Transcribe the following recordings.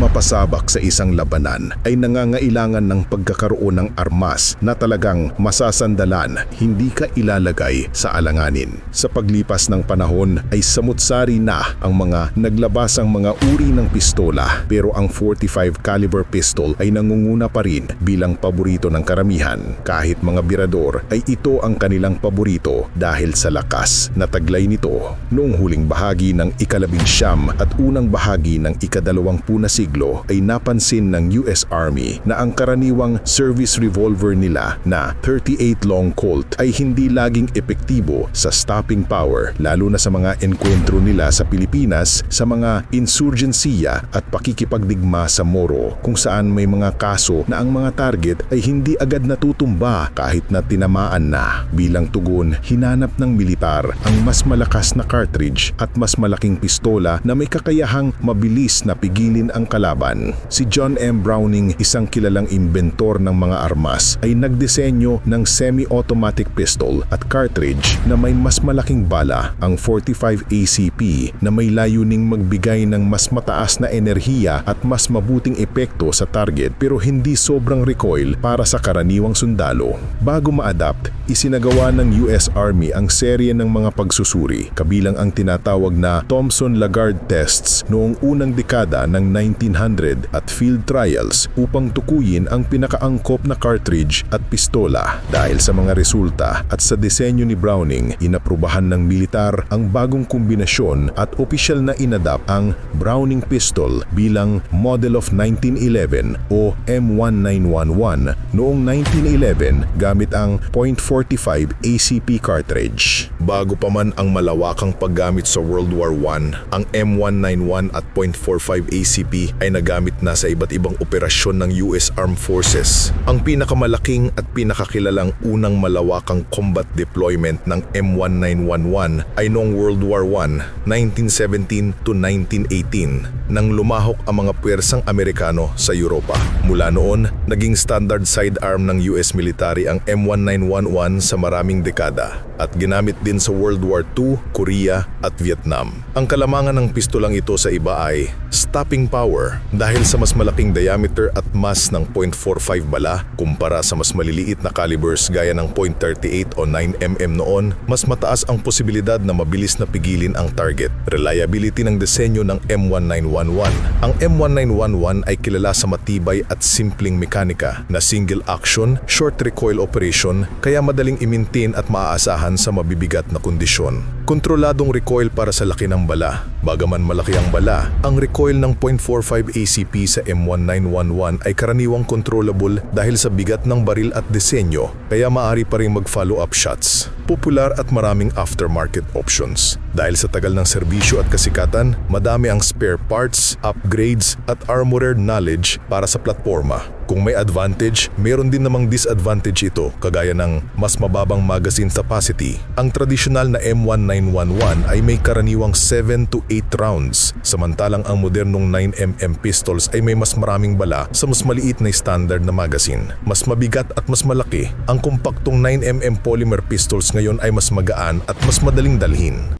Mapasabak sa isang labanan ay nangangailangan ng pagkakaroon ng armas na talagang masasandalan, hindi ka ilalagay sa alanganin. Sa paglipas ng panahon ay samutsari na ang mga naglabasang mga uri ng pistola pero ang 45 caliber pistol ay nangunguna pa rin bilang paborito ng karamihan. Kahit mga birador ay ito ang kanilang paborito dahil sa lakas na taglay nito. Noong huling bahagi ng ikalabing siyam at unang bahagi ng ikadalawampu na siglo ay napansin ng US Army na ang karaniwang service revolver nila na 38 long Colt ay hindi laging epektibo sa stopping power lalo na sa mga enkwentro nila sa Pilipinas sa mga insurgensiya at pakikipagdigma sa Moro kung saan may mga kaso na ang mga target ay hindi agad natutumba kahit na tinamaan na. Bilang tugon, hinanap ng militar ang mas malakas na cartridge at mas malaking pistola na may kakayahang mabilis na pigilin ang kalaban. Si John M. Browning, isang kilalang inventor ng mga armas, ay nagdisenyo ng semi-automatic pistol at cartridge na may mas malaking bala, ang 45 ACP na may layuning magbigay ng mas mataas na enerhiya at mas mabuting epekto sa target pero hindi sobrang recoil para sa karaniwang sundalo. Bago ma-adapt, isinagawa ng US Army ang serye ng mga pagsusuri kabilang ang tinatawag na Thomson-Lagarde tests noong unang dekada ng 1900 at field trials upang tukuyin ang pinakaangkop na cartridge at pistola. Dahil sa mga resulta at sa disenyo ni Browning, inaprubahan ng militar ang bagong kombinasyon at opisyal na inadap ang Browning pistol bilang Model of 1911 o M1911 noong 1911 gamit ang .45 ACP cartridge. Bago pa man ang malawakang paggamit sa World War I, ang M191 at .45 ACP ay nagamit na sa iba't ibang operasyon ng US Armed Forces. Ang pinakamalaking at pinakakilalang unang malawakang combat deployment ng M1911 ay noong World War I, 1917 to 1918, nang lumahok ang mga puwersang Amerikano sa Europa. Mula noon, naging standard sidearm ng US military ang M1911 sa maraming dekada at ginamit din sa World War II, Korea at Vietnam. Ang kalamangan ng pistolang ito sa iba ay stopping power dahil sa mas malaking diameter at mass ng .45 bala kumpara sa mas maliliit na calibers gaya ng .38 o 9mm noon, mas mataas ang posibilidad na mabilis na pigilin ang target. Reliability ng disenyo ng M1911. Ang M1911 ay kilala sa matibay at simpleng mekanika na single action, short recoil operation kaya madaling i-maintain at maaasahan sa mabibigat na kondisyon. Kontroladong recoil para sa laki ng bala. Bagaman malaki ang bala, ang recoil ng .45 ACP sa M1911 ay karaniwang controllable dahil sa bigat ng baril at disenyo kaya maaari pa rin mag-follow up shots. Popular at maraming aftermarket options. Dahil sa tagal ng serbisyo at kasikatan, madami ang spare parts, upgrades at armored knowledge para sa platforma. Kung may advantage, meron din namang disadvantage ito kagaya ng mas mababang magazine capacity. Ang tradisyonal na M1911 ay may karaniwang 7 to 8 rounds, samantalang ang modernong 9mm pistols ay may mas maraming bala sa mas maliit na standard na magazine. Mas mabigat at mas malaki, ang kompaktong 9mm polymer pistols ngayon ay mas magaan at mas madaling dalhin.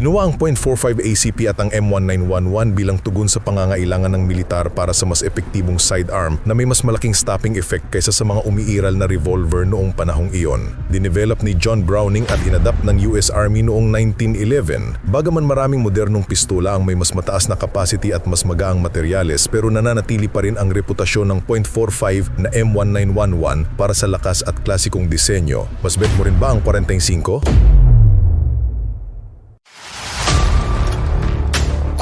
Ginawa ang .45 ACP at ang M1911 bilang tugon sa pangangailangan ng militar para sa mas epektibong sidearm na may mas malaking stopping effect kaysa sa mga umiiral na revolver noong panahong iyon. Dinevelop ni John Browning at inadapt ng US Army noong 1911. Bagaman maraming modernong pistola ang may mas mataas na capacity at mas magaang materyales pero nananatili pa rin ang reputasyon ng .45 na M1911 para sa lakas at klasikong disenyo. Mas bet mo rin ba ang 45?